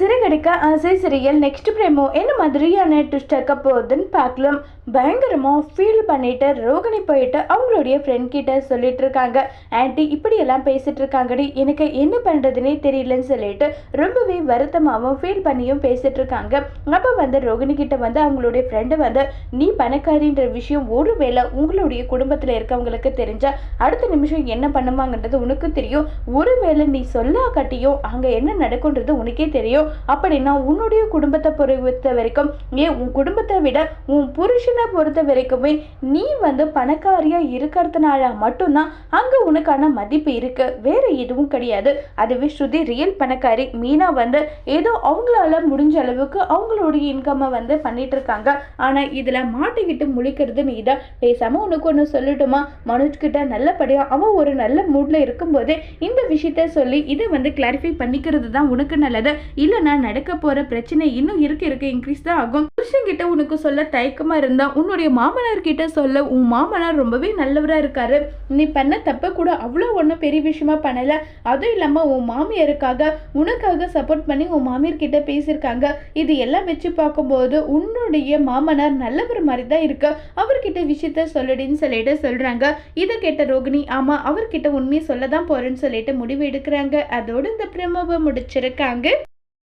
சிறகடிக்க ஆசை சிறியல் நெக்ஸ்ட் பிரேமோ என்ன மாதிரியான ட்விஸ்ட் இருக்க போகுதுன்னு பார்க்கலாம். பயங்கரமாக ஃபீல் பண்ணிட்டு ரோகிணி போயிட்டு அவங்களுடைய ஃப்ரெண்ட் கிட்ட சொல்லிட்டு இருக்காங்க. ஆன்ட்டி இப்படியெல்லாம் பேசிட்டு இருக்காங்கடி எனக்கு என்ன பண்ணுறதுனே தெரியலன்னு சொல்லிட்டு ரொம்பவே வருத்தமாகவும் ஃபீல் பண்ணியும் பேசிட்டு இருக்காங்க. அப்போ வந்து ரோகிணி கிட்ட வந்து அவங்களுடைய ஃப்ரெண்டு வந்து நீ பணக்காரின்ற விஷயம் ஒருவேளை உங்களுடைய குடும்பத்தில் இருக்கவங்களுக்கு தெரிஞ்சால் அடுத்த நிமிஷம் என்ன பண்ணுவாங்கன்றது உனக்கு தெரியும். ஒருவேளை நீ சொல்லா கட்டியும் அங்கே என்ன நடக்குன்றது உனக்கே தெரியும். அப்படின்னா உன்னுடைய குடும்பத்தை பொறுத்த வரைக்கும் ஏன் உன் குடும்பத்தை விட உன் புருஷனை பொறுத்த வரைக்குமே நீ வந்து பணக்காரியாக இருக்கிறதுனால மட்டும்தான் அங்கே உனக்கான மதிப்பு இருக்கு. வேற எதுவும் கிடையாது. அதுவே ஸ்ருதி ரியல் பணக்காரி மீனா வந்து ஏதோ அவங்களால முடிஞ்ச அளவுக்கு அவங்களுடைய இன்கம்மை வந்து பண்ணிட்டு இருக்காங்க ஆனால் இதில் மாட்டிக்கிட்டு முழிக்கிறது நீ தான் பேசாமல் உனக்கு ஒன்று சொல்லட்டுமா? மனுஷ்கிட்ட நல்லபடியாக அவன் ஒரு நல்ல மூடில் இருக்கும்போதே இந்த விஷயத்த சொல்லி இதை வந்து கிளாரிஃபை பண்ணிக்கிறது தான் உனக்கு நல்லது. இல்லைன்னா நடக்க போற பிரச்சனை இன்னும் இருக்க இருக்க இன்க்ரீஸ் தான் ஆகும். புருஷன் கிட்ட உனக்கு சொல்ல தயக்கமா இருந்தா உன்னுடைய மாமனார் கிட்ட சொல்ல உன் மாமனார் ரொம்பவே நல்லவரா இருக்காரு. நீ பண்ண தப்ப கூட அவ்வளோ ஒன்றும் பெரிய விஷயமா பண்ணல. அதுவும் இல்லாம உன் மாமியாருக்காக உனக்காக சப்போர்ட் பண்ணி உன் மாமியார் கிட்ட பேசியிருக்காங்க. இது எல்லாம் வச்சு பார்க்கும்போது உன்னுடைய மாமனார் நல்லவர் மாதிரி தான் இருக்கு. அவர்கிட்ட விஷயத்த சொல்லுடின்னு சொல்லிட்டு சொல்றாங்க. இதை கேட்ட ரோகிணி ஆமா அவர்கிட்ட உண்மையை சொல்ல தான் போறேன்னு சொல்லிட்டு முடிவு எடுக்கிறாங்க. அதோட இந்த பிரமவை முடிச்சிருக்காங்க.